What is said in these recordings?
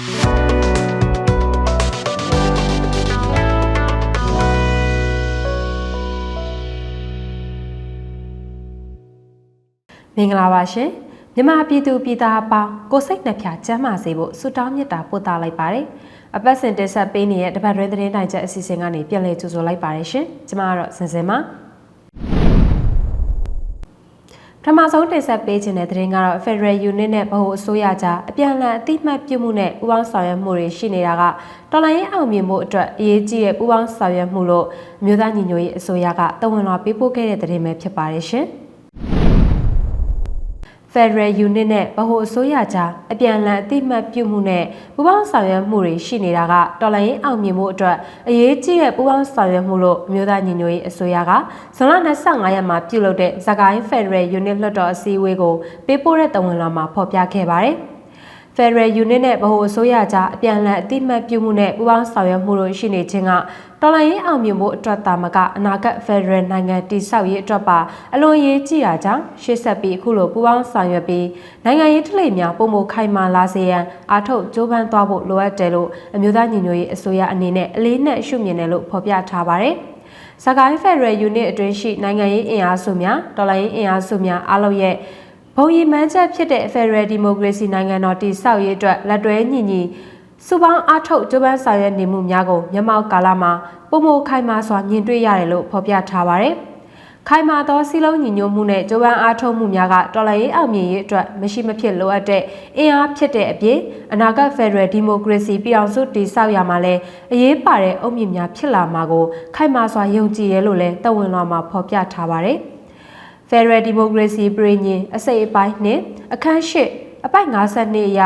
မင်္ဂလာပါရှင်မြန်မာပြည်သူပြည်သားအပေါင်းကိုစိတ်နှပြကျမ်းမာစေဖို့ဆုတောင်းမေတ္တာပို့သလိုက်ပါတယ်အပတ်စဉ်တက်ဆက်ပေးနေတဲ့တပတ်တွင်းသတင်းတိုင်းချက်အစီအစဉ်ကနေပြန်လည်ကြိုဆိုလိုက်ပါတယ်ရှင်ကျွန်မကတော့စင်စင်ပါ ပထမဆုံးတင်ဆက်ပေးခြင်းတဲ့သတင်းကတော့ Federal Unit နဲ့ဗဟိုအစိုးရကြားအပြန်အလှန်အတိမတ်ပြုမှုနဲ့ပူးပေါင်းဆောင်ရွက်မှုတွေရှိနေတာကတော်လိုင်းရေးအောင်မြင်မှုအတွက်အရေးကြီးတဲ့ပူးပေါင်းဆောင်ရွက်မှုလို့အမျိုးသားညီညွတ်ရေးအစိုးရကတဝန်လွှာပေးပို့ခဲ့တဲ့သတင်းပဲဖြစ်ပါတယ်ရှင်။ Federal Unit နဲ့ဗဟိုအစိုးရကြားအပြန်အလှန်အတိမတ်ပြုမှုနဲ့ပူးပေါင်းဆောင်ရွက်မှုတွေရှိနေတာကတော်လှန်ရေးအောင်မြင်မှုအတွက်အရေးကြီးတဲ့ပူးပေါင်းဆောင်ရွက်မှုလို့အမျိုးသားညီညွတ်ရေးအစိုးရကဇွန်လ25ရက်မှာပြုလုပ်တဲ့ဇကိုင်း Federal Unit လွှတ်တော်အစည်းအဝေးကိုပေးပို့တဲ့တဝန်လာမှာဖော်ပြခဲ့ပါတယ်။ Federal Unit နဲ့ဗဟိုအစိုးရကြားအပြန်အလှန်အတိမတ်ပြုမှုနဲ့ပူးပေါင်းဆောင်ရွက်မှုတို့ရှိနေခြင်းက တော်လှန်ရေးအောင်မြင်မှုအတွက်တာမကအနာဂတ် Federal နိုင်ငံတည်ဆောက်ရေးအတွက်ပါအလွန်ရေးကြီးတာကြောင့်ရှေ့ဆက်ပြီးအခုလိုပူးပေါင်းဆောင်ရွက်ပြီးနိုင်ငံရေးထလိများပုံမခိုင်မာလာစေရန်အားထုတ်ကြိုးပမ်းသွားဖို့လိုအပ်တယ်လို့အမျိုးသားညီညွတ်ရေးအစိုးရအနေနဲ့အလေးနက်ရှုမြင်တယ်လို့ဖော်ပြထားပါတယ်။စကိုင်း Federal Unit အတွင်းရှိနိုင်ငံရေးအင်အားစုများတော်လှန်ရေးအင်အားစုများအားလုံးရဲ့ဘုံရည်မှန်းချက်ဖြစ်တဲ့ Federal Democracy နိုင်ငံတော်တည်ဆောက်ရေးအတွက်လက်တွဲညီညီ စုပေါင်းအားထုတ်ကြိုးပမ်းဆောင်ရွက်နေမှုများကိုမျက်မှောက်ကာလမှာပုံမခိုင်မာစွာမြင်တွေ့ရတယ်လို့ဖော်ပြထားပါတယ်။ခိုင်မာသောစီလုံးညီညွတ်မှုနဲ့ကြိုးပမ်းအားထုတ်မှုများကတော်လှန်ရေးအောင်မြင်ရေးအတွက်မရှိမဖြစ်လိုအပ်တဲ့အင်အားဖြစ်တဲ့အပြင်အနာဂတ် Federal Democracy ပြည်အောင်စုတည်ဆောက်ရမှာလဲအရေးပါတဲ့အုံမြင့်များဖြစ်လာမှာကိုခိုင်မာစွာယုံကြည်ရလို့လဲတဝန်လွှာမှာဖော်ပြထားပါတယ်။ Federal Democracy ပြည်ညင်အစိတ်အပိုင်းနှင့်အခန်း၈ အပိုက်52အရ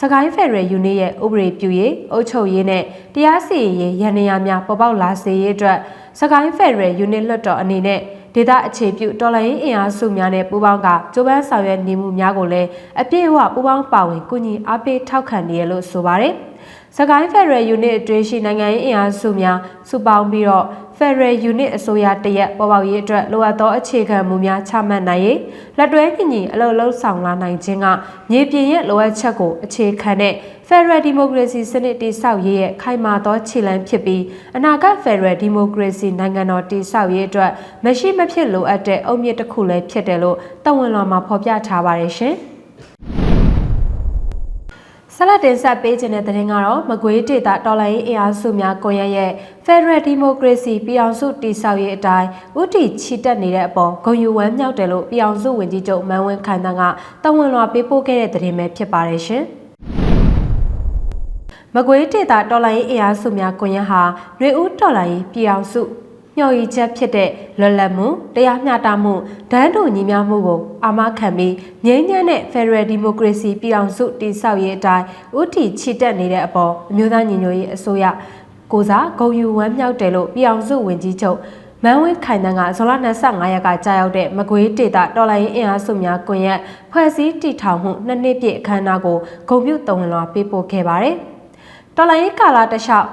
စကိုင်း Federal Unit ရဲ့ဥပဒေပြုရေးအုပ်ချုပ်ရေးနဲ့တရားစီရင်ရေးရန်နေရာများပေါ်ပေါက်လာစေရေးအတွက်စကိုင်း Federal Unit လွှတ်တော်အနေနဲ့ဒေသအခြေပြုတော်လှန်ရေးအင်အားစုများနဲ့ပူးပေါင်းကကြိုးပမ်းဆောင်ရွက်နေမှုများကိုလည်းအပြည့်အဝပူးပေါင်းပါဝင်ကူညီအားပေးထောက်ခံနေရလို့ဆိုပါတယ်။ စကိုင်း Federal Unit အတွင်းရှိနိုင်ငံရေးအင်အားစုများစုပေါင်းပြီးတော့ Federal Unit အစိုးရတရက်ပေါ်ပေါက်ရေးအတွက်လိုအပ်သောအခြေခံမူများချမှတ်နိုင်ရေးလက်တွဲညီညီအလုပ်လုပ်ဆောင်လာနိုင်ခြင်းကမြေပြင်ရဲ့လိုအပ်ချက်ကိုအခြေခံတဲ့ Federal Democracy စနစ်တည်ဆောက်ရေးရဲ့ခိုင်မာသောခြေလှမ်းဖြစ်ပြီးအနာဂတ် Federal Democracy နိုင်ငံတော်တည်ဆောက်ရေးအတွက်မရှိမဖြစ်လိုအပ်တဲ့အုတ်မြစ်တစ်ခုလည်းဖြစ်တယ်လို့တဝန်လွန်မှာဖော်ပြထားပါတယ်ရှင်။ ဆက်လက်တင်ဆက်ပေးခြင်းတဲ့သတင်းကတော့မကွေးဒေတာတော်လိုင်းအင်အားစုများကွန်ရက်ရဲ့ Federal Democracy ပြည်အောင်စုတည်ဆောက်ရေးအတိုင်းဥတီချီတက်နေတဲ့အပေါ်ဂုံယူဝမ်းမြောက်တယ်လို့ပြည်အောင်စုဝန်ကြီးချုပ်မန်ဝင်းခိုင်တန်းကတဝန်လွှာပေးပို့ခဲ့တဲ့သတင်းပဲဖြစ်ပါတယ်ရှင်။မကွေးဒေတာတော်လိုင်းအင်အားစုများကွန်ရက်ဟာရွေဦးတော်လိုင်းပြည်အောင်စု မျှော်ရည်ချက်ဖြစ်တဲ့လွတ်လပ်မှုတရားမျှတမှုဒန်းတူညီမျှမှုကိုအာမခံပြီးငြိမ်းချမ်းတဲ့ Federal Democracy ပြည်အောင်စုတည်ဆောက်ရေးအတိုင်းဥတီချီတက်နေတဲ့အပေါ်အမျိုးသားညီညွတ်ရေးအစိုးရကိုစားဂုံယူဝမ်းမြောက်တယ်လို့ပြည်အောင်စုဝန်ကြီးချုပ်မန်ဝင်းခိုင်တန်းကဇွန်လ25ရက်ကကြာရောက်တဲ့မကွေးဒေတာတော်လိုင်းအင်အားစုများကွန်ရက်ဖွဲ့စည်းတည်ထောင်မှုနှစ်နှစ်ပြည့်အခမ်းအနားကိုဂုဏ်ပြုတုံ့လွှာပေးပို့ခဲ့ပါတယ်။တော်လိုင်းကာလာတလျှောက်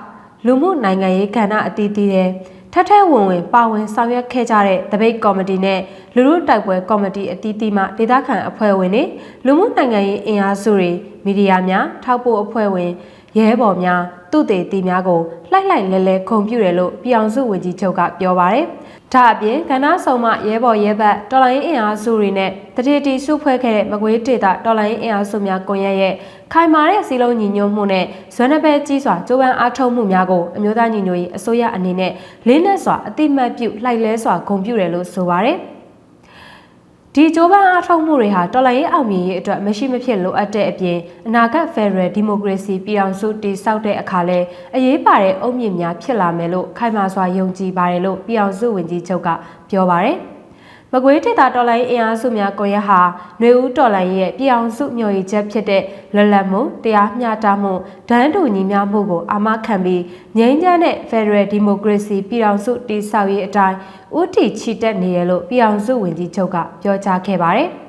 လူမှုနိုင်ငံရေးကဏ္ဍအသီးသီးတဲ့ ထထဲဝင်ဝင်ပါဝင်ဆောင်ရွက်ခဲ့ကြတဲ့တပိတ်ကော်မတီနဲ့လူမှုတိုက်ပွဲကော်မတီအသီးသီးမှဒေသခံအဖွဲ့ဝင်တွေလူမှုနိုင်ငံရေးအင်အားစုတွေမီဒီယာများထောက်ပို့အဖွဲ့ဝင်ရဲဘော်များသူတေတီများကိုလှိုက်လှိုက်လဲလဲခုံပြတယ်လို့ပြည်အောင်စုဝန်ကြီးချုပ်ကပြောပါရယ်။ဒါအပြင်ကဏ္ဍဆောင်မှရဲဘော်ရဲဘက်တော်လိုင်းအင်အားစုတွေနဲ့တတိတီစုဖွဲ့ခဲ့တဲ့မကွေးဒေတာတော်လိုင်းအင်အားစုများကွန်ရက်ရဲ့ ခိုင်မာတဲ့စီလုံးညီညွတ်မှုနဲ့ဇွမ်းနှပဲကြီးစွာကြိုးပမ်းအားထုတ်မှုများကိုအမျိုးသားညီညွတ်ရေးအစိုးရအနေနဲ့လေးနက်စွာအတိမတ်ပြုလှိုက်လဲစွာဂုဏ်ပြုတယ်လို့ဆိုပါရယ်။ဒီကြိုးပမ်းအားထုတ်မှုတွေဟာတော်လှန်ရေးအောင်မြင်ရေးအတွက်မရှိမဖြစ်လိုအပ်တဲ့အပြင်အနာဂတ် Federal Democracy ပြည်အောင်စုတည်ဆောက်တဲ့အခါလဲအရေးပါတဲ့အုံမြင့်များဖြစ်လာမယ်လို့ခိုင်မာစွာယုံကြည်ပါတယ်လို့ပြည်အောင်စုဝန်ကြီးချုပ်ကပြောပါတယ်။ မကွေးဒေတာတော်လိုင်းအင်အားစုများကွန်ရက်ဟာຫນွေဦးတော်လိုင်းရဲ့ပြည်အောင်စုမျှော်ရည်ချက်ဖြစ်တဲ့လွတ်လပ်မှုတရားမျှတမှုဒန်းတူညီမျှမှုကိုအာမခံပြီးငြိမ်းချမ်းတဲ့ Federal Democracy ပြည်အောင်စုတည်ဆောက်ရေးအတိုင်းဥတီချီတက်နေရလို့ပြည်အောင်စုဝန်ကြီးချုပ်ကပြောကြားခဲ့ပါတယ်။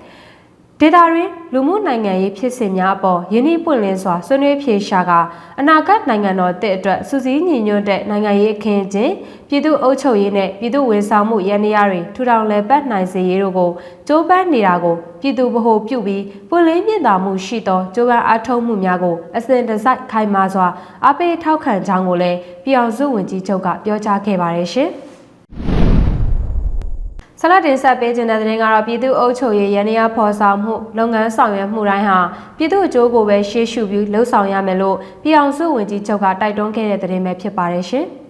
ဒဒေတာရင်းလူမှုနိုင်ငံရေးဖြစ်စဉ်များအပေါ်ယင်းနှိပွင့်လင်းစွာဆွေးနွေးဖြေရှာကအနာဂတ်နိုင်ငံတော်တည်အတွက်စူးစီးညီညွတ်တဲ့နိုင်ငံရေးအခင်းအကျင်းပြည်သူ့အုပ်ချုပ်ရေးနဲ့ပြည်သူ့ဝန်ဆောင်မှုရန်နေရတွေထူထောင်လည်ပတ်နိုင်စေရေးတို့ကိုကြိုးပမ်းနေတာကိုပြည်သူဗဟိုပြုပြီးပွင့်လင်းမြင့်တာမှုရှိသောကြိုးပမ်းအားထုတ်မှုများကိုအစဉ်တစိုက်ခိုင်မာစွာအားပေးထောက်ခံကြောင်းကိုလည်းပြည်အောင်စုဝန်ကြီးချုပ်ကပြောကြားခဲ့ပါတယ်ရှင်။ ဆလတ်တင်ဆက်ပေးခြင်းတဲ့တဲ့ရင်ကတော့ပြည်သူ့အုပ်ချုပ်ရေးရန်ရဖော်ဆောင်မှုလုပ်ငန်းဆောင်ရွက်မှုတိုင်းဟာပြည်သူ့အကျိုးကိုပဲရှေ့ရှုပြီးလှုပ်ဆောင်ရမယ်လို့ပြည်အောင်စုဝန်ကြီးချုပ်ကတိုက်တွန်းခဲ့တဲ့တဲ့ရင်ပဲဖြစ်ပါတယ်ရှင်။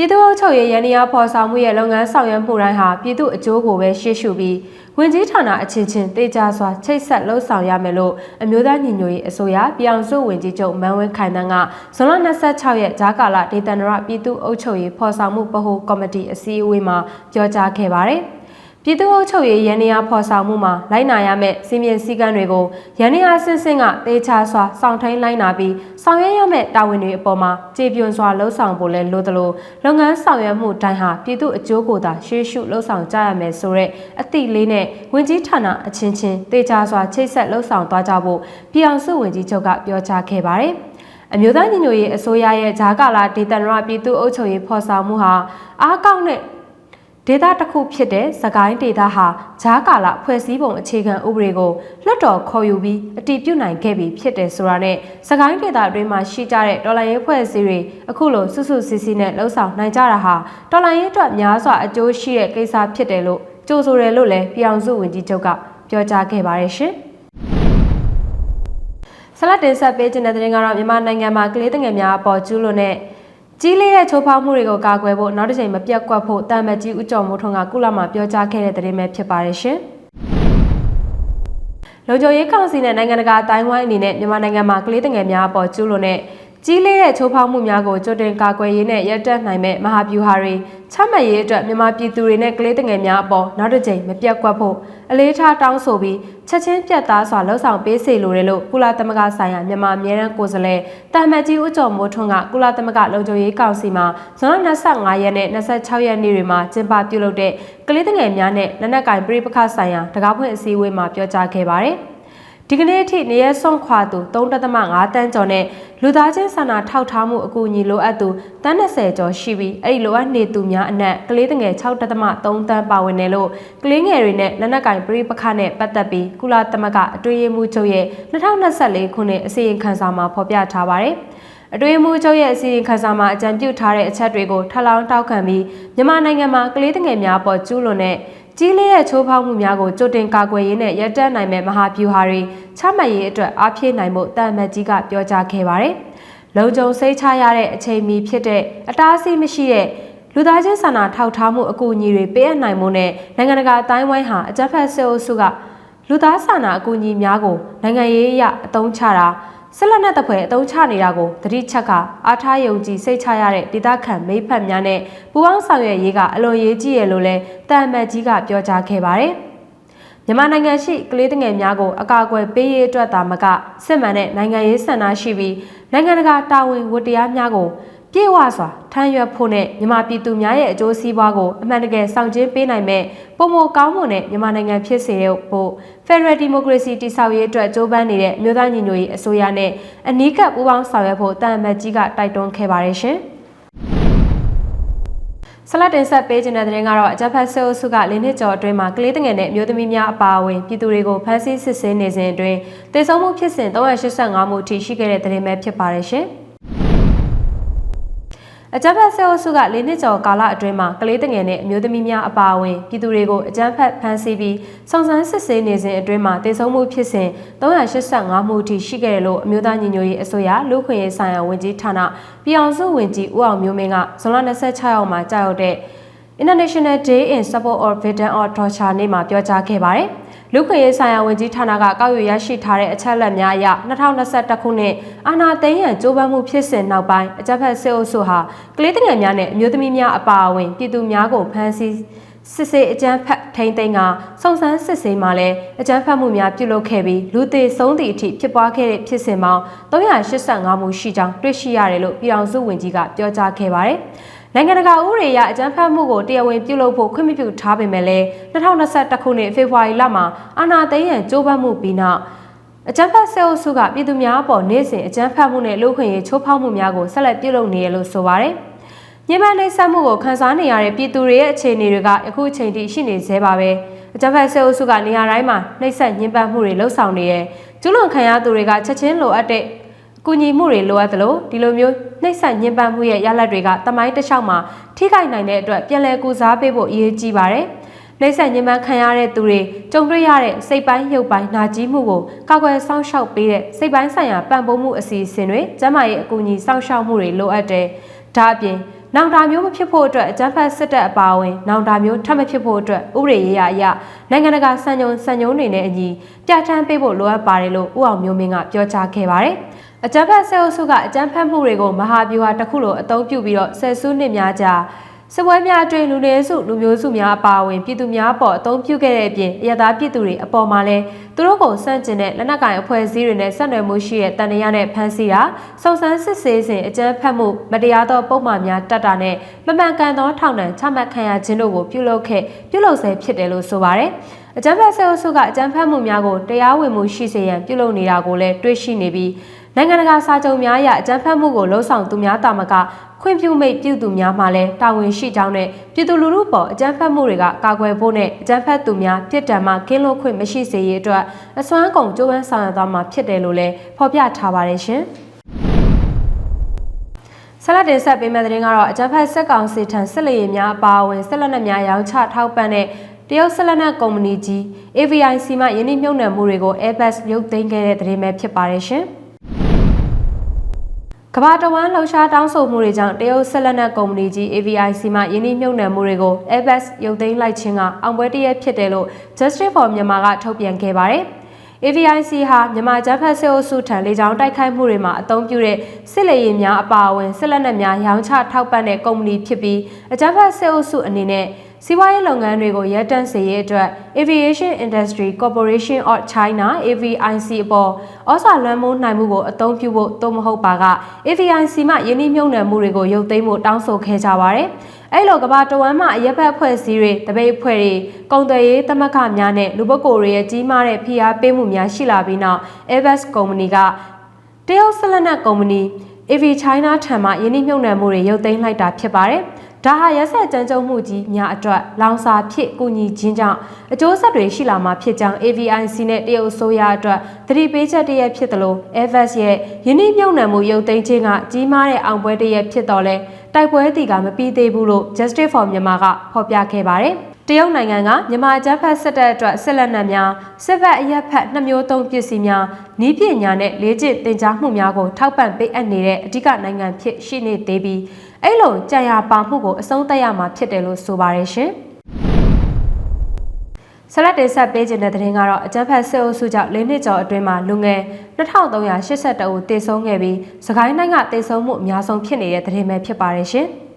ပြည်သူ့အုပ်ချုပ်ရေးရန်ရဖော်ဆောင်မှုရဲ့လုပ်ငန်းဆောင်ရွက်မှုတိုင်းဟာပြည်သူ့အကျိုးကိုပဲရှေ့ရှုပြီးဝင်ကြီးဌာနအချင်းချင်းတေချာစွာချိတ်ဆက်လှုပ်ဆောင်ရမယ်လို့အမျိုးသားညီညွတ်ရေးအစိုးရပြည်အောင်စုဝင်ကြီးချုပ်မန်ဝင်းခိုင်တန်းကဇွန်လ26ရက်ဂျာကာလာဒေသန္တရပြည်သူ့အုပ်ချုပ်ရေးဖော်ဆောင်မှုဗဟိုကော်မတီအစည်းအဝေးမှာပြောကြားခဲ့ပါတယ်။ ပြည်သူ့အုပ်ချုပ်ရေးရန်နေရာဖော်ဆောင်မှုမှာလိုက်နာရမယ့်စီမင်းစည်းကမ်းတွေကိုရန်နေရာဆင့်ဆင့်ကတေချာစွာစောင့်ထိန်လိုက်နာပြီးဆောင်ရွက်ရမယ့်တာဝန်တွေအပေါ်မှာကြေပြွန်စွာလှုံ့ဆော်ဖို့လဲလိုသလိုလုပ်ငန်းဆောင်ရွက်မှုတိုင်းဟာပြည်သူ့အကျိုးကိုသာရှေ့ရှုလှုံ့ဆော်ကြရမယ်ဆိုတဲ့အသည့်လေးနဲ့ဝင်ကြီးဌာနအချင်းချင်းတေချာစွာချိတ်ဆက်လှုံ့ဆော်သွားကြဖို့ပြည်အောင်စုဝင်ကြီးချုပ်ကပြောကြားခဲ့ပါတယ်။အမျိုးသားညီညွတ်ရေးအစိုးရရဲ့ဂျာကာလာဒေသန္တရပြည်သူ့အုပ်ချုပ်ရေးဖော်ဆောင်မှုဟာအားကောင်းတဲ့ ဒေသတစ်ခုဖြစ်တဲ့စကိုင်းဒေသဟာဂျားကာလဖွဲ့စည်းပုံအခြေခံဥပဒေကိုလွှတ်တော်ခေါ်ယူပြီးအတည်ပြုနိုင်ခဲ့ပြီဖြစ်တယ်ဆိုတာနဲ့စကိုင်းဒေသအတွင်းမှာရှိကြတဲ့တော်လိုင်းရေးဖွဲ့စည်းတွေအခုလိုစွစွစီစီနဲ့လှုပ်ဆောင်နိုင်ကြတာဟာတော်လိုင်းရေးအတွက်များစွာအကျိုးရှိတဲ့ကိစ္စဖြစ်တယ်လို့ကြိုဆိုတယ်လို့လည်းပြောင်စုဝင်ကြီးချုပ်ကပြောကြားခဲ့ပါတယ်ရှင်ဆလတ်တင်ဆက်ပေးခြင်းတဲ့တဲ့ကတော့မြန်မာနိုင်ငံမှာကလေးငယ်များအပေါ်ကျူးလွန်တဲ့ ကြီးလေးတဲ့ချိုးဖောက်မှုတွေကိုကာကွယ်ဖို့နောက်တစ်ချိန်မပြတ်ကွက်ဖို့တာမတ်ကြီးဦးကျော်မိုးထွန်းကကုလမှာပြောကြားခဲ့တဲ့သတင်းပဲဖြစ်ပါတယ်ရှင်။လုံခြုံရေးကောင်စီနဲ့နိုင်ငံတကာအတိုင်းဝိုင်းအနေနဲ့မြန်မာနိုင်ငံမှာကလေးငယ်များအပေါ်ကျူးလွန်တဲ့ ကြီးလေးတဲ့ချိုးဖောက်မှုများကိုကြိုတင်ကာကွယ်ရေးနဲ့ရပ်တန့်နိုင်မဲ့မဟာဗျူဟာတွေချမှတ်ရေးအတွက်မြန်မာပြည်သူတွေနဲ့ကလေးငယ်များအပေါ်နောက်တစ်ကြိမ်မပြတ်ကွက်ဖို့အလေးထားတောင်းဆိုပြီးချက်ချင်းပြတ်သားစွာလှုံ့ဆော်ပေးစေလိုတယ်လို့ကုလသမဂ္ဂဆိုင်ရာမြန်မာအမြဲတမ်းကိုယ်စားလှယ်တာမတ်ကြီးဦးကျော်မိုးထွန်းကကုလသမဂ္ဂလုံခြုံရေးကောင်စီမှာဇွန်လ25ရက်နဲ့26ရက်နေ့တွေမှာကျင်းပပြုလုပ်တဲ့ကလေးငယ်များနဲ့လက်နက်ကင်ပြည်ပခဆိုင်ရာတကားဖွင့်အစည်းအဝေးမှာပြောကြားခဲ့ပါတယ်။ ဒီကနေ့အထိနေရဆုံးခွာသူ3.5တန်းကျော်နဲ့လူသားချင်းစာနာထောက်ထားမှုအကူအညီလိုအပ်သူတန်း20ကျော်ရှိပြီးအဲ့ဒီလိုအပ်နေသူများအနက်ကလေးငယ်6.3တန်းပါဝင်တယ်လို့ကလေးငယ်တွေနဲ့လက်နက်ကင်ပြိပခနဲ့ပတ်သက်ပြီးကုလသမဂ္ဂအတွေ့အမှုချုပ်ရဲ့2024ခုနှစ်အစီရင်ခံစာမှာဖော်ပြထားပါတယ်။အတွင်းမူချုပ်ရဲ့အစီရင်ခံစာမှာအကြံပြုထားတဲ့အချက်တွေကိုထပ်လောင်းတောက်ခံပြီးမြန်မာနိုင်ငံမှာကလေးငယ်များပေါ်ကျူးလွန်တဲ့ ကြီးလေးတဲ့ချိုးဖောက်မှုများကိုကြိုတင်ကာကွယ်ရေးနဲ့ရပ်တန့်နိုင်မဲ့မဟာဗျူဟာတွေချမှတ်ရေးအတွက်အားဖြည့်နိုင်ဖို့တာမတ်ကြီးကပြောကြားခဲ့ပါတယ်။လုံခြုံစိတ်ချရတဲ့အချိန်မီဖြစ်တဲ့အတားအဆီးမရှိတဲ့လူသားချင်းစာနာထောက်ထားမှုအကူအညီတွေပေးအပ်နိုင်မှုနဲ့နိုင်ငံတကာအတိုင်းဝိုင်းဟာအကြမ်းဖက်ဆဲအုပ်စုကလူသားစာနာအကူအညီများကိုနိုင်ငံရေးအရအသုံးချတာ ဆက်လက်နဲ့တပွဲအသုံးချနေတာကိုတတိချက်ကအားထားယုံကြည်စိတ်ချရတဲ့ဒေသခံမိဖက်များနဲ့ပူးပေါင်းဆောင်ရွက်ရေးကအလွန်ရေးကြီးရလို့လဲတန်မတ်ကြီးကပြောကြားခဲ့ပါတယ်။မြန်မာနိုင်ငံရှိကလေးငယ်များကိုအကာအကွယ်ပေးရေးအတွက်သာမကစစ်မှန်တဲ့နိုင်ငံရေးဆန္ဒရှိပြီးနိုင်ငံတကာတာဝန်ဝတ္တရားများကို ပြေဝစွာထမ်းရွက်ဖို့နဲ့မြန်မာပြည်သူများရဲ့အကျိုးစီးပွားကိုအမှန်တကယ်ဆောင်ကျဉ်ပေးနိုင်မဲ့ပုံမကောင်းမွန်တဲ့မြန်မာနိုင်ငံဖြစ်စေဖို့ Federal Democracy တည်ဆောက်ရေးအတွက်ကြိုးပမ်းနေတဲ့မြို့သားညီညွတ်ရေးအစိုးရနဲ့အနီးကပ်ပူးပေါင်းဆောင်ရွက်ဖို့တန်အမတ်ကြီးကတိုက်တွန်းခဲ့ပါတယ်ရှင်။ဆလတ်တင်ဆက်ပေးခြင်းတဲ့တဲ့ကတော့အကြက်ဖက်ဆဲအုပ်စုကလင်းနှစ်ကျော်အတွင်းမှာကလေးတငယ်နဲ့မျိုးသမီးများအပါအဝင်ပြည်သူတွေကိုဖမ်းဆီးစစ်ဆေးနေစဉ်အတွင်းတေဆုံးမှုဖြစ်စဉ်385မှုအထိရှိခဲ့တဲ့တဲ့ပဲဖြစ်ပါတယ်ရှင်။ အကြမ်းဖက်ဆဲအုပ်စုက၄နှစ်ကျော်ကာလအတွင်းမှာကလေးငယ်နဲ့အမျိုးသမီးများအပါအဝင်ပြည်သူတွေကိုအကြမ်းဖက်ဖမ်းဆီးပြီးစုံစမ်းစစ်ဆေးနေစဉ်အတွင်းမှာတေဆုံးမှုဖြစ်စဉ်385မှုအထိရှိခဲ့တယ်လို့အမျိုးသားညီညွတ်ရေးအစိုးရလူခွင့်ရေးဆိုင်ရာဝန်ကြီးဌာနပြည်အောင်စုဝန်ကြီးဦးအောင်မျိုးမင်းကဇွန်လ26ရက်မှာကြာရောက်တဲ့ International Day in Support of Victims of Torture နေ့မှာပြောကြားခဲ့ပါတယ်။ လူခွင့်ရေးဆိုင်ရာဝန်ကြီးဌာနကကောက်ယူရရှိထားတဲ့အချက်အလက်များအရ2021ခုနှစ်အာဏာသိမ်းရန်ကြိုးပမ်းမှုဖြစ်စဉ်နောက်ပိုင်းအကြမ်းဖက်စစ်အုပ်စုဟာကလေးငယ်များနဲ့အမျိုးသမီးများအပါအဝင်ပြည်သူများကိုဖမ်းဆီးစစ်ဆေးအကြမ်းဖက်ထိန်းသိမ်းကစုံစမ်းစစ်ဆေးမှလည်းအကြမ်းဖက်မှုများပြုလုပ်ခဲ့ပြီးလူသေဆုံးသည့်အထိဖြစ်ပွားခဲ့တဲ့ဖြစ်စဉ်ပေါင်း385မှုရှိကြောင်းတွေ့ရှိရတယ်လို့ပြည်အောင်စုဝန်ကြီးကပြောကြားခဲ့ပါတယ်။ နိုင်ငံတကာဥပဒေအရအကြမ်းဖက်မှုကိုတရားဝင်ပြုလုပ်ဖို့ခွင့်မပြုထားပေမဲ့လည်း2021ခုနှစ်ဖေဖော်ဝါရီလမှာအာဏာသိမ်းရန်ကြိုးပမ်းမှုပြီးနောက်အကြမ်းဖက်ဆဲအုပ်စုကပြည်သူများအပေါ်နေ့စဉ်အကြမ်းဖက်မှုနဲ့လူခွင့်ရေးချိုးဖောက်မှုများကိုဆက်လက်ပြုလုပ်နေရလို့ဆိုပါတယ်။ညမနှိမ့်ဆက်မှုကိုခန်းစားနေရတဲ့ပြည်သူတွေရဲ့အခြေအနေတွေကအခုအချိန်ထိရှိနေသေးပါပဲ။အကြမ်းဖက်ဆဲအုပ်စုကနေရာတိုင်းမှာနှိမ့်ဆက်ညှဉ်းပန်းမှုတွေလှုပ်ဆောင်နေရဲ့ကျူးလွန်ခံရသူတွေကချက်ချင်းလိုအပ်တဲ့ ကူညီမှုတွေလိုအပ်သလိုဒီလိုမျိုးနှိမ့်ဆက်ညှဉ်းပန်းမှုရဲ့ရလဒ်တွေကတမိုင်းတစ်လျှောက်မှာထိခိုက်နိုင်တဲ့အတွက်ပြန်လည်ကူစားပေးဖို့အရေးကြီးပါတယ်။နှိမ့်ဆက်ညှဉ်းပန်းခံရတဲ့သူတွေကြုံတွေ့ရတဲ့စိတ်ပိုင်းရုပ်ပိုင်းနာကြီးမှုကိုကောက်ွယ်စောင့်ရှောက်ပေးတဲ့စိတ်ပိုင်းဆိုင်ရာပံ့ပိုးမှုအစီအစဉ်တွေကျန်းမာရေးအကူအညီစောင့်ရှောက်မှုတွေလိုအပ်တယ်။ဒါအပြင်နောင်တာမျိုးမဖြစ်ဖို့အတွက်အကြမ်းဖက်စစ်တပ်အပါအဝင်နောင်တာမျိုးထပ်မဖြစ်ဖို့အတွက်ဥပဒေရေးရာအရနိုင်ငံတကာစံညုံစံညုံတွေနဲ့အညီပြဋ္ဌာန်းပေးဖို့လိုအပ်ပါတယ်လို့ဦးအောင်မျိုးမင်းကပြောကြားခဲ့ပါတယ်။ အကြမ်းဖက်ဆဲအုပ်စုကအကြမ်းဖက်မှုတွေကိုမဟာဗျူဟာတစ်ခုလိုအသုံးပြုပြီးတော့ဆယ်စုနှစ်များကြာစပွဲများအတွင်းလူနည်းစုလူမျိုးစုများအပါအဝင်ပြည်သူများပေါ်အသုံးပြုခဲ့တဲ့အပြင်အရသာပြည်သူတွေအပေါ်မှာလည်းသူတို့ကိုစန့်ကျင်တဲ့လက်နက်ကိုင်အဖွဲ့အစည်းတွေနဲ့ဆက်နွယ်မှုရှိတဲ့တန်တရားနဲ့ဖမ်းဆီးတာစုံစမ်းစစ်ဆေးစဉ်အကြမ်းဖက်မှုမတရားသောပုံမှန်များတတ်တာနဲ့မမှန်ကန်သောထောင်ဒဏ်ချမှတ်ခံရခြင်းတို့ကိုပြုလုပ်ခဲ့ပြုလုပ်ဆဲဖြစ်တယ်လို့ဆိုပါတယ်အကြမ်းဖက်ဆဲအုပ်စုကအကြမ်းဖက်မှုများကိုတရားဝင်မှုရှိစေရန်ပြုလုပ်နေတာကိုလည်းတွေ့ရှိနေပြီး နိုင်ငံတကာစာချုပ်များအရအကြမ်းဖက်မှုကိုလှုံ့ဆော်သူများတာမကခွင့်ပြုမိတ်ပြုသူများမှလည်းတာဝန်ရှိကြောင်းနဲ့ပြည်သူလူထုပေါ်အကြမ်းဖက်မှုတွေကကာကွယ်ဖို့နဲ့အကြမ်းဖက်သူများပြစ်ဒဏ်မှကင်းလွတ်ခွင့်မရှိစေရေးအတွက်အစွမ်းကုန်ကြိုးပမ်းဆောင်ရွက်သွားမှာဖြစ်တယ်လို့လည်းဖော်ပြထားပါတယ်ရှင်။ဆက်လက်တင်ဆက်ပေးမယ့်သတင်းကတော့အကြမ်းဖက်စစ်ကောင်စီထံစစ်လေယာဉ်များအပါအဝင်စစ်လက်နက်များရောင်းချထောက်ပံ့တဲ့တရုတ်ဆက်လက်နက်ကုမ္ပဏီကြီး AVIC မှယင်းနှိမ့်မြုပ်နှံမှုတွေကို Airbus ရုပ်သိမ်းခဲ့တဲ့သတင်းပဲဖြစ်ပါတယ်ရှင်။ ကမ္ဘာတဝန်းလှုပ်ရှားတောင်းဆိုမှုတွေကြောင့်တရုတ်ဆက်လက်နက်ကုမ္ပဏီကြီး AVIC မှယင်းနှိမ့်မြုပ်နှံမှုတွေကို Airbus ရုပ်သိမ်းလိုက်ခြင်းကအောင်ပွဲတရက်ဖြစ်တယ်လို့ Justice for Myanmar ကထုတ်ပြန်ခဲ့ပါတယ်။ AVIC ဟာမြန်မာဂျပန်စစ်အုပ်စုထံလေကြောင်းတိုက်ခိုက်မှုတွေမှာအသုံးပြုတဲ့စစ်လေယာဉ်များအပါအဝင်စစ်လက်နက်များရောင်းချထောက်ပံ့တဲ့ကုမ္ပဏီဖြစ်ပြီးအဂျပန်စစ်အုပ်စုအနေနဲ့ စီးပွားရေးလုပ်ငန်းတွေကိုရပ်တန့်စေရေးအတွက် Aviation Industry Corporation of China AVIC အပေါ်ဩဇာလွှမ်းမိုးနိုင်မှုကိုအသုံးပြုဖို့သို့မဟုတ်ပါက AVIC မှယင်းနှိမ့်မြုံနယ်မှုတွေကိုရုပ်သိမ်းဖို့တောင်းဆိုခဲ့ကြပါတယ်။အဲ့လိုကဘာတဝမ်းမှအရက်ဘက်အဖွဲ့အစည်းတွေတပိတ်အဖွဲ့တွေကုန်သွယ်ရေးသမဂ္ဂများနဲ့လူပုဂ္ဂိုလ်တွေရဲ့ကြီးမားတဲ့ဖိအားပေးမှုများရှိလာပြီးနောက် Airbus ကုမ္ပဏီကတရုတ်ဆလနက်ကုမ္ပဏီ AV China ထံမှယင်းနှိမ့်မြုံနယ်မှုတွေရုပ်သိမ်းလိုက်တာဖြစ်ပါတယ်။ ဒါဟာရက်ဆက်ကြမ်းကြုတ်မှုကြီးများအတွက်လောင်စာဖြစ်ကူညီခြင်းကြောင့်အကျိုးဆက်တွေရှိလာမှာဖြစ်ကြောင်း AVIC နဲ့တရုတ်အစိုးရအတွက်သတိပေးချက်တရက်ဖြစ်တယ်လို့ Evans ရဲ့ယင်းနှမြုံနှံမှုရုပ်သိမ်းခြင်းကကြီးမားတဲ့အောင်ပွဲတရက်ဖြစ်တော်လဲတိုက်ပွဲတီကမပြီးသေးဘူးလို့ Justice for Myanmar ကဖော်ပြခဲ့ပါတယ်တရုတ်နိုင်ငံကမြန်မာကျန်းဖက်စစ်တပ်အတွက်စစ်လက်နက်များစစ်ဘက်အရက်ဖက်နှမျိုးသုံးပစ္စည်းများနီးပညာနဲ့လေ့ကျင့်သင်ကြားမှုများကိုထောက်ပံ့ပေးအပ်နေတဲ့အဓိကနိုင်ငံဖြစ်ရှိနေသေးပြီး အဲ့လိုကြံရပါမှုကိုအဆုံးသတ်ရမှာဖြစ်တယ်လို့ဆိုပါတယ်ရှင်ဆလတ်တင်ဆက်ပေးခြင်းတဲ့သတင်းကတော့အကြမ်းဖက်စစ်အုပ်စုကြောင့်၄နှစ်ကျော်အတွင်းမှာလူငယ်2382ဦးတေဆုံးခဲ့ပြီးစကိုင်းတိုင်းကတေဆုံးမှုအများဆုံးဖြစ်နေတဲ့သတင်းပဲဖြစ်ပါတယ်ရှင်။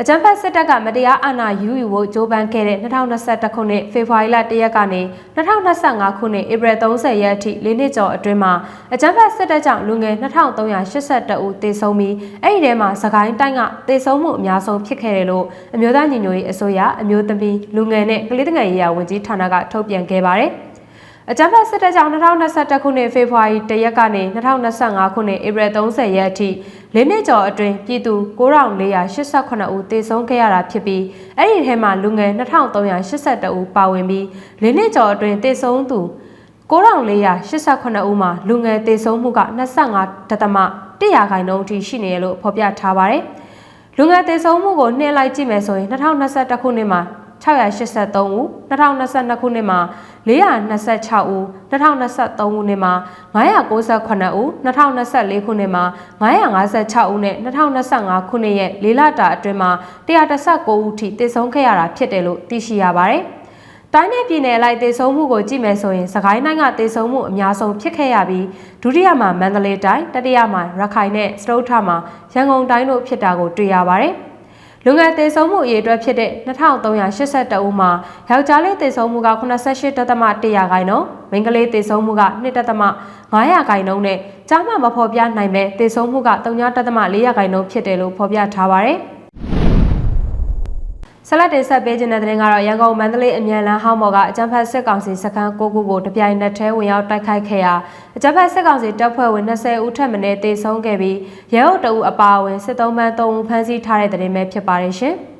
အကြမ်းဖက်စစ်တပ်ကမတရားအာဏာယူယူဖို့ကြိုးပမ်းခဲ့တဲ့2021ခုနှစ်ဖေဖော်ဝါရီလ1ရက်ကနေ2025ခုနှစ်ဧပြီ30ရက်အထိ၄နှစ်ကျော်အတွင်းမှာအကြမ်းဖက်စစ်တပ်ကြောင့်လူငယ်2382ဦးသေဆုံးပြီးအဲ့ဒီထဲမှာစကိုင်းတိုင်းကသေဆုံးမှုအများဆုံးဖြစ်ခဲ့တယ်လို့အမျိုးသားညီညွတ်ရေးအစိုးရအမျိုးသမီးလူငယ်နဲ့ကလေးငယ်ရေးရာဝန်ကြီးဌာနကထုတ်ပြန်ခဲ့ပါတယ်။ အကြမ်းဖက်စစ်တပ်ကြောင့်2021ခုနှစ်ဖေဖော်ဝါရီ1ရက်ကနေ2025ခုနှစ်ဧပြီ30ရက်အထိ၄နှစ်ကျော်အတွင်းပြည်သူ9488ဦးသေဆုံးခဲ့ရတာဖြစ်ပြီးအဲ့ဒီထဲမှာလူငယ်2382ဦးပါဝင်ပြီး၄နှစ်ကျော်အတွင်းသေဆုံးသူ9488ဦးမှာလူငယ်သေဆုံးမှုက25ဒသမ100ခိုင်နှုန်းအထိရှိနေရလို့ဖော်ပြထားပါတယ်။လူငယ်သေဆုံးမှုကိုနှင်းလိုက်ကြည့်မယ်ဆိုရင်2021ခုနှစ်မှာ 683ဦး2022ခုနှစ်မှာ426ဦး2023ခုနှစ်မှာ998ဦး2024ခုနှစ်မှာ956ဦးနဲ့2025ခုနှစ်ရဲ့၄လတာအတွင်းမှာ119ဦးထိတည်ဆုံးခဲ့ရတာဖြစ်တယ်လို့သိရှိရပါတယ်။တိုင်းနယ်ပြည်နယ်အလိုက်တည်ဆုံမှုကိုကြည့်မယ်ဆိုရင်စကိုင်းတိုင်းကတည်ဆုံမှုအများဆုံးဖြစ်ခဲ့ရပြီးဒုတိယမှာမန္တလေးတိုင်းတတိယမှာရခိုင်နဲ့စတုထမှာရန်ကုန်တိုင်းတို့ဖြစ်တာကိုတွေ့ရပါတယ်။ လူငယ်တေဆုံးမှုအရေအတွက်ဖြစ်တဲ့2382ဦးမှာယောက်ျားလေးတေဆုံးမှုက88.1ရာခိုင်နှုန်းမိန်းကလေးတေဆုံးမှုက2.5ရာခိုင်နှုန်းနဲ့ကြားမှမဖော်ပြနိုင်ပဲတေဆုံးမှုက3.4ရာခိုင်နှုန်းဖြစ်တယ်လို့ဖော်ပြထားပါတယ်။ ဆလတ်တင်ဆက်ပေးခြင်းတဲ့တဲ့တင်ကတော့ရန်ကုန်မန္တလေးအမြန်လမ်းဟောင်းပေါ်ကအကြံဖက်စစ်ကောင်စီစခန်း၉ခုကိုတပြိုင်နက်တည်းဝင်ရောက်တိုက်ခိုက်ခဲ့ရာအကြံဖက်စစ်ကောင်စီတပ်ဖွဲ့ဝင်20ဦးထက်မနည်းသေဆုံးခဲ့ပြီးရဲအုပ်တအူအပါအဝင်စစ်သုံးပန်း3ဦးဖမ်းဆီးထားတဲ့တဲ့တင်ပဲဖြစ်ပါတယ်ရှင်။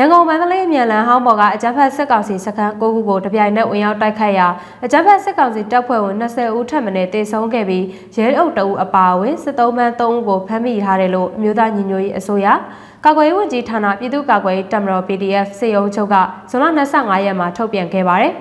ရန်ကုန်မန္တလေးအမြန်လမ်းဟောင်းပေါ်ကအကြမ်းဖက်စစ်ကောင်စီစခန်း၉ခုကိုတပြိုင်နက်ဝင်ရောက်တိုက်ခိုက်ရာအကြမ်းဖက်စစ်ကောင်စီတပ်ဖွဲ့ဝင်20ဦးထပ်မံတေဆုံးခဲ့ပြီးရဲအုပ်တအုပ်အပါအဝင်စစ်သုံးပန်း3ဦးကိုဖမ်းမိထားတယ်လို့အမျိုးသားညီညွတ်ရေးအစိုးရကာကွယ်ရေးဝန်ကြီးဌာနပြည်သူ့ကာကွယ်ရေးတပ်မတော် PDF စေယုံချုပ်ကဇွန်လ25ရက်မှာထုတ်ပြန်ခဲ့ပါတယ်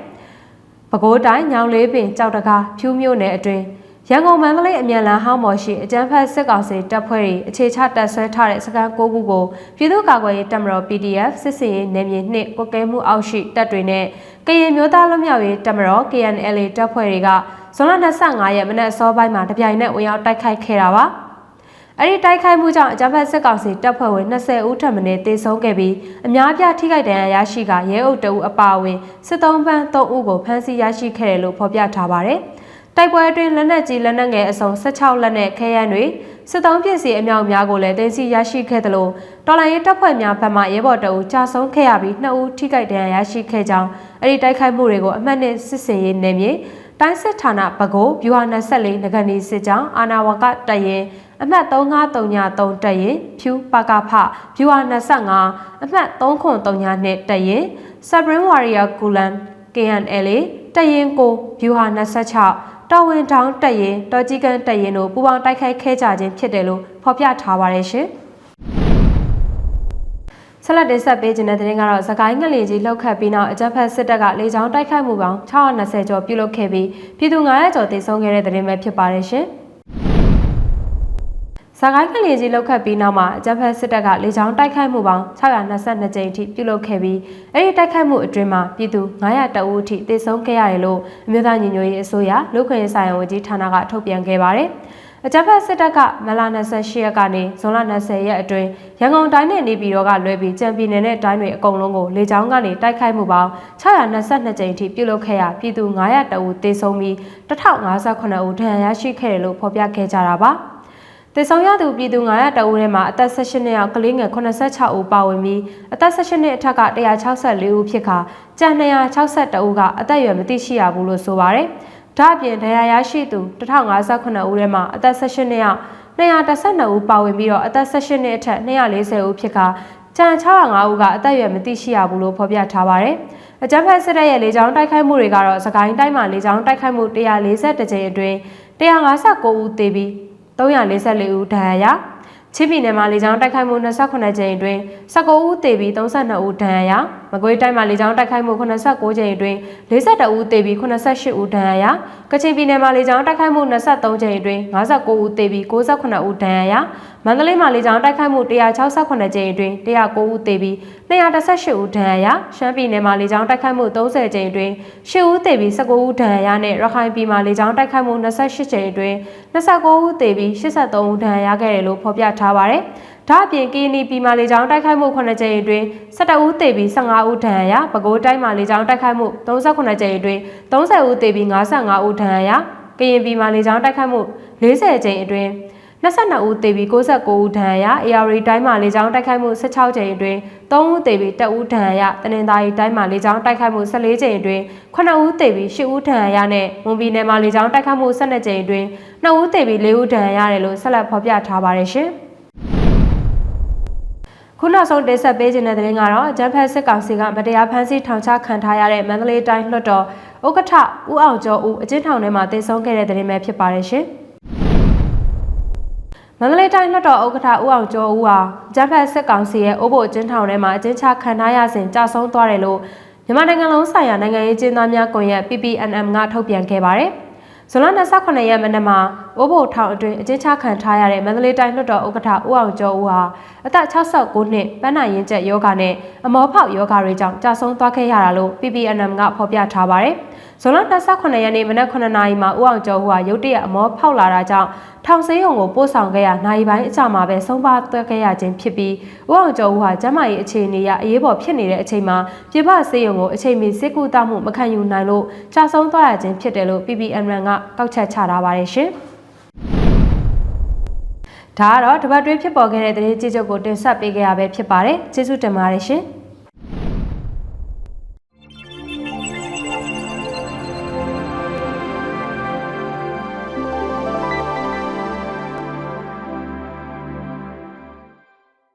။ပဲခူးတိုင်းညောင်လေးပင်ကြောက်တကားဖြူးမြို့နယ်အတွင်း ရန်ကုန်မန္တလေးအမြန်လမ်းဟောင်းပေါ်ရှိအကြမ်းဖက်စစ်ကောင်စီတပ်ဖွဲ့တွေအခြေချတပ်ဆွဲထားတဲ့စခန်း၉ခုကိုပြည်သူ့ကာကွယ်ရေးတပ်မတော် PDF စစ်စင်ရေးနယ်မြေနှင့်ကွက်ကဲမှုအောက်ရှိတပ်တွေနဲ့ကရင်မျိုးသားလွတ်မြောက်ရေးတပ်မတော် KNLA တပ်ဖွဲ့တွေကဇွန်လ25ရက်မနက်စောပိုင်းမှာတပြိုင်နက်ဝင်ရောက်တိုက်ခိုက်ခဲ့တာပါ။အဲ့ဒီတိုက်ခိုက်မှုကြောင့်အကြမ်းဖက်စစ်ကောင်စီတပ်ဖွဲ့ဝင်20ဦးထပ်မံတေဆုံးခဲ့ပြီးအများပြထိခိုက်ဒဏ်ရာရရှိကရဲအုပ်တအုပ်အပါအဝင်စစ်သုံးပန်း3ဦးကိုဖမ်းဆီးရရှိခဲ့တယ်လို့ဖော်ပြထားပါတယ်။ တိုက်ပွဲအတွင်းလက်နက်ကြီးလက်နက်ငယ်အစုံ16လက်နဲ့ခဲယမ်းတွေစစ်တောင်းပစ္စည်းအမြောက်များကိုလည်းတင်စီရရှိခဲ့သလိုတော်လိုင်းရေးတပ်ဖွဲ့များဘက်မှရဲဘော်တအုပ်ကြာဆုံးခဲ့ရပြီးနှစ်ဦးထိခိုက်ဒဏ်ရာရရှိခဲ့ကြောင်းအဲ့ဒီတိုက်ခိုက်မှုတွေကိုအမှတ်နဲ့စစ်စင်ရေးနယ်မြေတိုင်းစစ်ဌာနဘကိုဗျူဟာ24ငကနီစစ်ကြောင်းအာနာဝကတရင်အမှတ်3533တက်ရင်ဖြူပါကဖဗျူဟာ25အမှတ်303နဲ့တက်ရင် Supreme Warrior Gulan KNLA တရင်ကိုဗျူဟာ26 တော်ဝင်တောင်းတက်ရင်တော်ကြီးကန်တက်ရင်တို့ပူပေါင်းတိုက်ခိုက်ခဲ့ကြခြင်းဖြစ်တယ်လို့ဖော်ပြထားပါတယ်ရှင်ဆလတ်တင်ဆက်ပေးခြင်းတဲ့တင်ကတော့သခိုင်းငလင်ကြီးလှုပ်ခတ်ပြီးနောက်အကြက်ဖက်စစ်တပ်ကလေကြောင်းတိုက်ခိုက်မှုပေါင်း620ကျော်ပြုလုပ်ခဲ့ပြီးပြည်သူ900ကျော်သေဆုံးခဲ့တဲ့တင်ပဲဖြစ်ပါတယ်ရှင်။ စကိုင်းကလေးကြီးလောက်ခတ်ပြီးနောက်မှာအကြမ်းဖက်စစ်တပ်ကလေကြောင်းတိုက်ခိုက်မှုပေါင်း622ကြိမ်အထိပြုလုပ်ခဲ့ပြီးအဲ့ဒီတိုက်ခိုက်မှုအတွင်းမှာပြည်သူ900တအုပ်အထိသေဆုံးခဲ့ရတယ်လို့အမျိုးသားညီညွတ်ရေးအစိုးရလူခွင့်ရေးဆိုင်ရာဝန်ကြီးဌာနကထုတ်ပြန်ခဲ့ပါတယ်။အကြမ်းဖက်စစ်တပ်ကမလာ28ရက်ကနေဇွန်လ20ရက်အတွင်းရန်ကုန်တိုင်းနဲ့နေပြည်တော်ကလွဲပြီးကြံပြည်နယ်နဲ့တိုင်းတွေအကုန်လုံးကိုလေကြောင်းကနေတိုက်ခိုက်မှုပေါင်း622ကြိမ်အထိပြုလုပ်ခဲ့ရပြည်သူ900တအုပ်သေဆုံးပြီး1058ဦးဒဏ်ရာရရှိခဲ့တယ်လို့ဖော်ပြခဲ့ကြတာပါ။ တေဆောင်ရသူပြည်သူ900တအုပ်ထဲမှာအသက်18နှစ်အောက်ကလေးငယ်86ဦးပါဝင်ပြီးအသက်18နှစ်အထက်က164ဦးဖြစ်ခါကျန်262ဦးကအသက်အရွယ်မသိရှိရဘူးလို့ဆိုပါတယ်။ဒါ့အပြင်ဒဏ်ရာရရှိသူ1058ဦးထဲမှာအသက်18နှစ်အောက်212ဦးပါဝင်ပြီးတော့အသက်18နှစ်အထက်240ဦးဖြစ်ခါကျန်605ဦးကအသက်အရွယ်မသိရှိရဘူးလို့ဖော်ပြထားပါတယ်။အကြမ်းဖက်စစ်တပ်ရဲ့လေကြောင်းတိုက်ခိုက်မှုတွေကတော့စကိုင်းတိုင်းမှာလေကြောင်းတိုက်ခိုက်မှု140ကြိမ်အတွင်း159ဦးသေပြီး 344ဦးဒဏ်ရာရချင်းပြည်နယ်မှာလေကြောင်းတိုက်ခိုက်မှု28ကြိမ်အတွင်း19ဦးသေပြီး32ဦးဒဏ်ရာရမကွေးတိုင်းမှာလေကြောင်းတိုက်ခိုက်မှု89ကြိမ်အတွင်း42ဦးသေပြီး88ဦးဒဏ်ရာရကချင်ပြည်နယ်မှာလေကြောင်းတိုက်ခိုက်မှု23ကြိမ်အတွင်း59ဦးသေပြီး69ဦးဒဏ်ရာရ မန္တလေးမှာလေကြောင်းတိုက်ခိုက်မှု168ကြိမ်အတွင်း109ဦးသေပြီး218ဦးဒဏ်ရာရရှမ်းပြည်နယ်မှာလေကြောင်းတိုက်ခိုက်မှု30ကြိမ်အတွင်း10ဦးသေပြီး19ဦးဒဏ်ရာရနဲ့ရခိုင်ပြည်မှာလေကြောင်းတိုက်ခိုက်မှု28ကြိမ်အတွင်း29ဦးသေပြီး83ဦးဒဏ်ရာရခဲ့တယ်လို့ဖော်ပြထားပါတယ်။ဒါအပြင်ကီနီပြည်မှာလေကြောင်းတိုက်ခိုက်မှု9ကြိမ်အတွင်း17ဦးသေပြီး15ဦးဒဏ်ရာရပဲခူးတိုင်းမှာလေကြောင်းတိုက်ခိုက်မှု38ကြိမ်အတွင်း30ဦးသေပြီး55ဦးဒဏ်ရာရကရင်ပြည်မှာလေကြောင်းတိုက်ခိုက်မှု40ကြိမ်အတွင်း 22ဦးသေပြီး69ဦးဒဏ်ရာရ AR တိုင်းမှာလေကြောင်းတိုက်ခိုက်မှု16ကြိမ်အတွင်း3ဦးသေပြီး1ဦးဒဏ်ရာရတနင်္သာရီတိုင်းမှာလေကြောင်းတိုက်ခိုက်မှု14ကြိမ်အတွင်း9ဦးသေပြီး10ဦးဒဏ်ရာရနဲ့မွန်ပြည်နယ်မှာလေကြောင်းတိုက်ခိုက်မှု12ကြိမ်အတွင်း2ဦးသေပြီး4ဦးဒဏ်ရာရတယ်လို့ဆက်လက်ဖော်ပြထားပါတယ်ရှင်။ခုနောက်ဆုံးတင်ဆက်ပေးခြင်းတဲ့တဲ့ရင်ကတော့ဂျမ်ဖက်စစ်ကောင်စီကမတရားဖမ်းဆီးထောင်ချခံထားရတဲ့မန္တလေးတိုင်းလွှတ်တော်ဥက္ကဋ္ဌဦးအောင်ကျော်ဦးအကျဉ်းထောင်ထဲမှာတင်ဆုံးခဲ့တဲ့တဲ့ရင်ပဲဖြစ်ပါတယ်ရှင်။ မန္တလေးတိုင်းလွှတ်တော်ဥက္ကဋ္ဌဦးအောင်ကျော်ဦးဟာဂျမ်ဖက်စစ်ကောင်စီရဲ့အိုးဘိုအကျဉ်းထောင်ထဲမှာအကျဉ်းချခံထားရစဉ်ကြာဆုံးသွားတယ်လို့မြန်မာနိုင်ငံလုံးဆိုင်ရာနိုင်ငံရေးကျင်းသားများကွန်ရက် PPNM ကထုတ်ပြန်ခဲ့ပါတယ်။ဇွန်လ28ရက်မနက်မှာအိုးဘိုထောင်အတွင်းအကျဉ်းချခံထားရတဲ့မန္တလေးတိုင်းလွှတ်တော်ဥက္ကဋ္ဌဦးအောင်ကျော်ဦးဟာအသက်69နှစ်ပန်းနာရင်ကျက်ယောဂနဲ့အမောဖောက်ယောဂတွေကြောင့်ကြာဆုံးသွားခဲ့ရတာလို့ PPNM ကဖော်ပြထားပါတယ်။ ဇွန်လ29ရက်နေ့မနက်9နာရီမှာဦးအောင်ကျော်ဟူဟာရုတ်တရက်အမောဖောက်လာတာကြောင့်ထောင်ဆေးရုံကိုပို့ဆောင်ခဲ့ရနိုင်ပိုင်းအကြမှာပဲဆုံးပါသွက်ခဲ့ရခြင်းဖြစ်ပြီးဦးအောင်ကျော်ဟူဟာကျန်းမာရေးအခြေအနေအရအရေးပေါ်ဖြစ်နေတဲ့အချိန်မှာပြပဆေးရုံကိုအချိန်မီစစ်ကူတမှုမခံယူနိုင်လို့ကြာဆုံးသွားရခြင်းဖြစ်တယ်လို့ PPMN ကကောက်ချက်ချထားပါတယ်ရှင်။ဒါကတော့တပတ်တွင်းဖြစ်ပေါ်ခဲ့တဲ့သတင်းကြေးချုပ်ကိုတင်ဆက်ပေးခဲ့ရပဲဖြစ်ပါတယ်။ကျေးဇူးတင်ပါတယ်ရှင်။